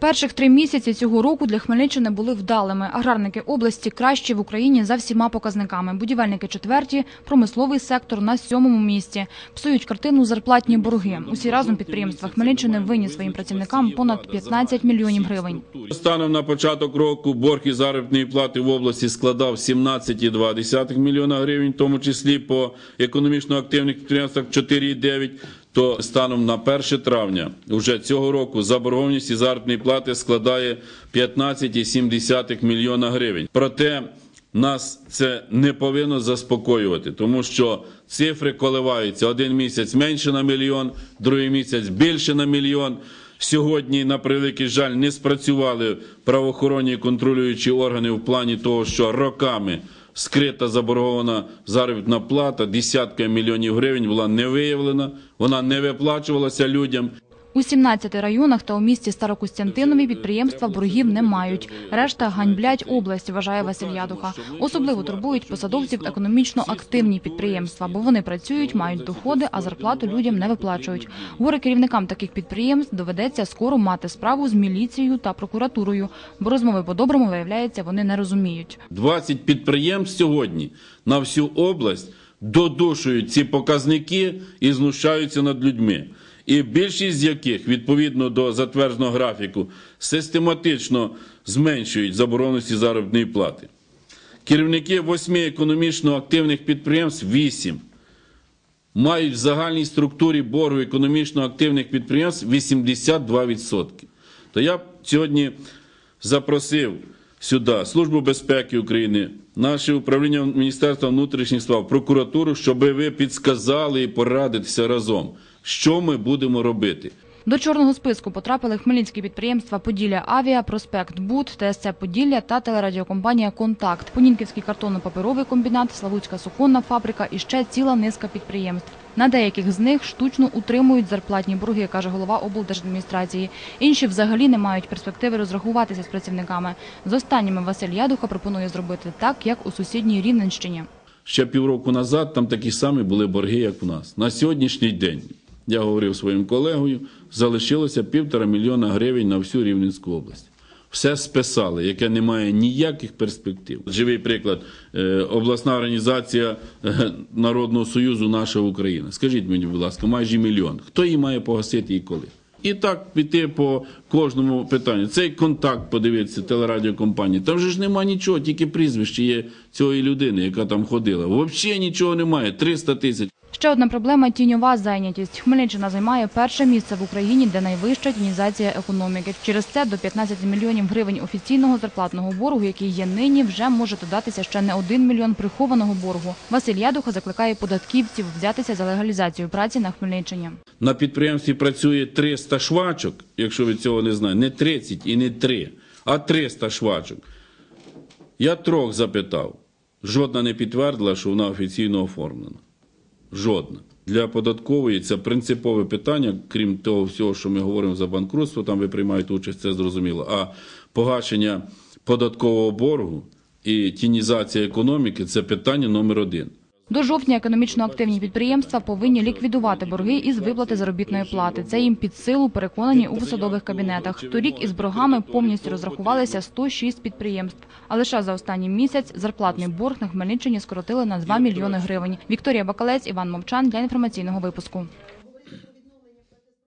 Перших три місяці цього року для Хмельниччини були вдалими. Аграрники області кращі в Україні за всіма показниками. Будівельники четверті, промисловий сектор на сьомому місці. Псують картину зарплатні борги. Усі разом підприємства Хмельниччини винні своїм працівникам понад 15 мільйонів гривень. Станом на початок року борг із заробітної плати в області складав 17,2 мільйона гривень, в тому числі по економічно активних підприємствах 4,9, то станом на 1 травня вже цього року заборгованість із заробітної плати складає 15,7 мільйона гривень. Проте нас це не повинно заспокоювати, тому що цифри коливаються. Один місяць менше на мільйон, другий місяць більше на мільйон. Сьогодні, на превеликий жаль, не спрацювали правоохоронні контролюючі органи в плані того, що роками скрита заборгована заробітна плата десятка мільйонів гривень була не виявлена, вона не виплачувалася людям. У 17 районах та у місті Старокостянтинові підприємства боргів не мають. Решта ганьблять область, вважає Василь Ядуха. Особливо турбують посадовців економічно активні підприємства, бо вони працюють, мають доходи, а зарплату людям не виплачують. Горе керівникам таких підприємств доведеться скоро мати справу з міліцією та прокуратурою, бо розмови по-доброму, виявляється, вони не розуміють. 20 підприємств сьогодні на всю область додушують ці показники і знущаються над людьми. І більшість з яких, відповідно до затвердженого графіку, систематично зменшують забороненості заробітної плати. Керівники восьми економічно активних підприємств 8 мають в загальній структурі боргу економічно активних підприємств 82%. То я сьогодні запросив сюди Службу безпеки України, наше управління Міністерства внутрішніх справ, прокуратуру, щоб ви підсказали і порадитися разом, що ми будемо робити. До чорного списку потрапили хмельницькі підприємства Поділля Авіа, Проспект Буд, ТСЦ Поділля та телерадіокомпанія Контакт, Понінківський картонно-паперовий комбінат, Славутська суконна фабрика і ще ціла низка підприємств. На деяких з них штучно утримують зарплатні борги, каже голова облдержадміністрації. Інші взагалі не мають перспективи розрахуватися з працівниками. З останніми Василь Ядуха пропонує зробити так, як у сусідній Рівненщині. Ще півроку назад там такі самі були борги, як у нас. На сьогоднішній день, я говорив своїм колегою, залишилося півтора мільйона гривень на всю Рівненську область. Все списали, яке не має ніяких перспектив. Живий приклад, е, обласна організація е, Народного Союзу Наша Україна. Скажіть мені, будь ласка, майже мільйон. Хто її має погасити і коли? І так піти по кожному питанню. Цей контакт подивитися телерадіокомпанії. Там же ж нема нічого, тільки прізвище є цієї людини, яка там ходила. Взагалі нічого немає. 300 тисяч. Ще одна проблема – тіньова зайнятість. Хмельниччина займає перше місце в Україні, де найвища тінізація економіки. Через це до 15 мільйонів гривень офіційного зарплатного боргу, який є нині, вже може додатися ще не один мільйон прихованого боргу. Василь Ядуха закликає податківців взятися за легалізацію праці на Хмельниччині. На підприємстві працює 300 швачок, якщо ви цього не знаєте, не 30 і не 3, а 300 швачок. Я трьох запитав. Жодна не підтвердила, що вона офіційно оформлена. Жодна. Для податкової це принципове питання, крім того всього, що ми говоримо за банкрутство, там ви приймаєте участь, це зрозуміло. А погашення податкового боргу і тінізація економіки це питання номер один. До жовтня економічно активні підприємства повинні ліквідувати борги із виплати заробітної плати. Це їм під силу переконані у посадових кабінетах. Торік із боргами повністю розрахувалися 106 підприємств. А лише за останній місяць зарплатний борг на Хмельниччині скоротили на 2 мільйони гривень. Вікторія Бакалець, Іван Мовчан для інформаційного випуску.